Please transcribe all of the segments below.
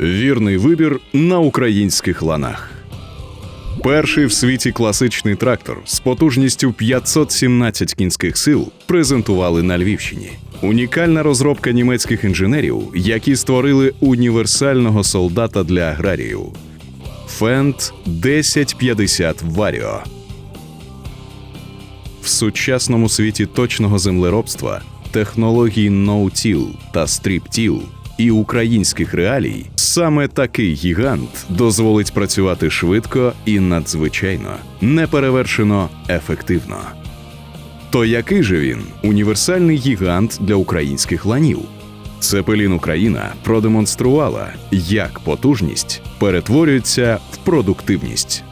Вірний вибір на українських ланах. Перший в світі класичний трактор з потужністю 517 кінських сил презентували на Львівщині. Унікальна розробка німецьких інженерів, які створили універсального солдата для аграріїв. Фенд 1050 Варіо. В сучасному світі точного землеробства, технологій ноутіл та стріптіл і українських реалій, саме такий гігант дозволить працювати швидко і надзвичайно, неперевершено ефективно. То який же він універсальний гігант для українських ланів? Цепелін Україна продемонструвала, як потужність перетворюється в продуктивність.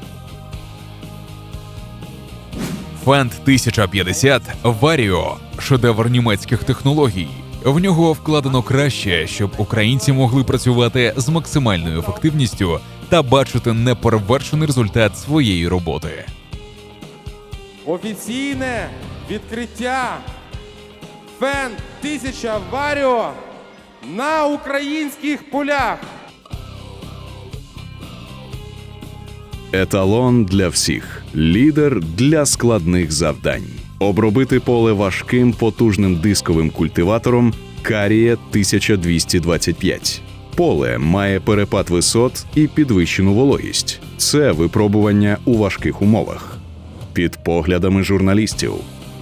Фенд 1050 Варіо шедевр німецьких технологій. В нього вкладено краще, щоб українці могли працювати з максимальною ефективністю та бачити неперевершений результат своєї роботи. Офіційне відкриття Фен 1000 Варіо на українських полях. Еталон для всіх, лідер для складних завдань. Обробити поле важким потужним дисковим культиватором Карія 1225. Поле має перепад висот і підвищену вологість. Це випробування у важких умовах. Під поглядами журналістів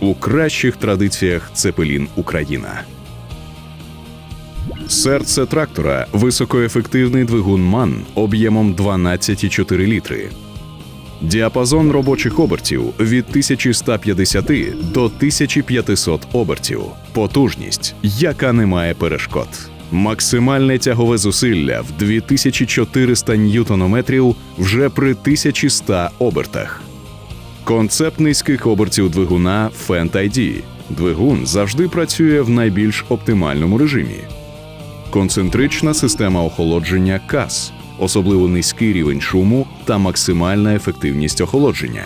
у кращих традиціях Цепелін Україна. Серце трактора високоефективний двигун МАН об'ємом 12,4 літри. Діапазон робочих обертів від 1150 до 1500 обертів. Потужність, яка не має перешкод. Максимальне тягове зусилля в 2400 ньютонометрів вже при 1100 обертах. Концепт низьких обертів двигуна Fendt ID. Двигун завжди працює в найбільш оптимальному режимі. Концентрична система охолодження КАС, особливо низький рівень шуму та максимальна ефективність охолодження.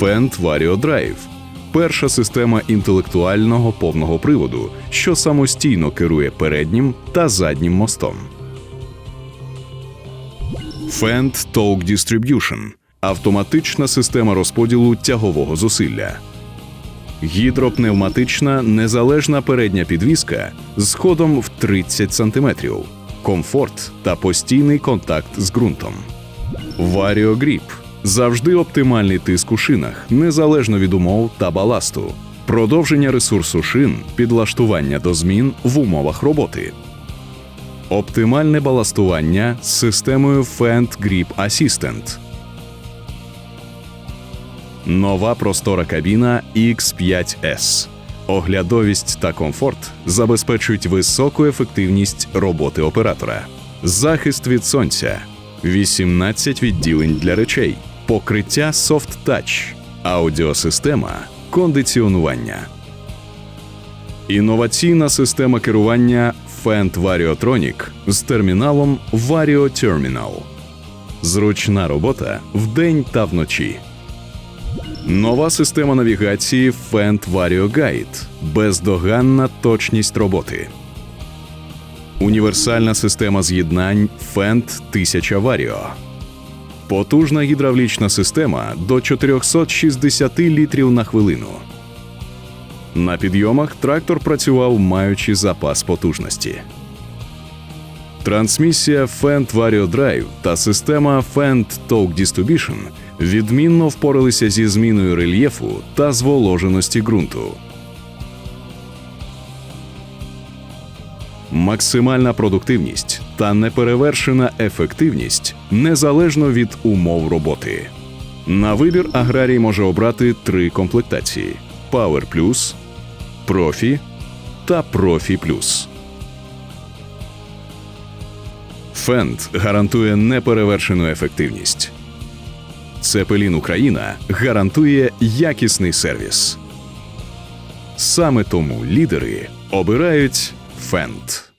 Fendt Vario Drive – перша система інтелектуального повного приводу, що самостійно керує переднім та заднім мостом. Fendt Torque Distribution – автоматична система розподілу тягового зусилля. Гідропневматична незалежна передня підвіска з ходом в 30 см, комфорт та постійний контакт з ґрунтом. Grip – завжди оптимальний тиск у шинах, незалежно від умов та баласту, продовження ресурсу шин, підлаштування до змін в умовах роботи. Оптимальне баластування з системою Fendt Grip Assistant – Нова простора кабіна X5S. Оглядовість та комфорт забезпечують високу ефективність роботи оператора. Захист від сонця, 18 відділень для речей, покриття Soft Touch, аудіосистема, кондиціонування. Інноваційна система керування Fendt Variotronic з терміналом Vario Terminal. Зручна робота вдень та вночі. Нова система навігації Fendt Vario Guide. Бездоганна точність роботи. Універсальна система з'єднань Fendt 1000 Vario. Потужна гідравлічна система до 460 літрів на хвилину. На підйомах трактор працював, маючи запас потужності. Трансмісія Fendt Vario Drive та система Fendt Torque Distribution відмінно впоралися зі зміною рельєфу та зволоженості ґрунту. Максимальна продуктивність та неперевершена ефективність незалежно від умов роботи. На вибір аграрій може обрати три комплектації: Power Plus, Профі та Профі Плюс. Фенд гарантує неперевершену ефективність. Цепелін Україна гарантує якісний сервіс. Саме тому лідери обирають Фенд.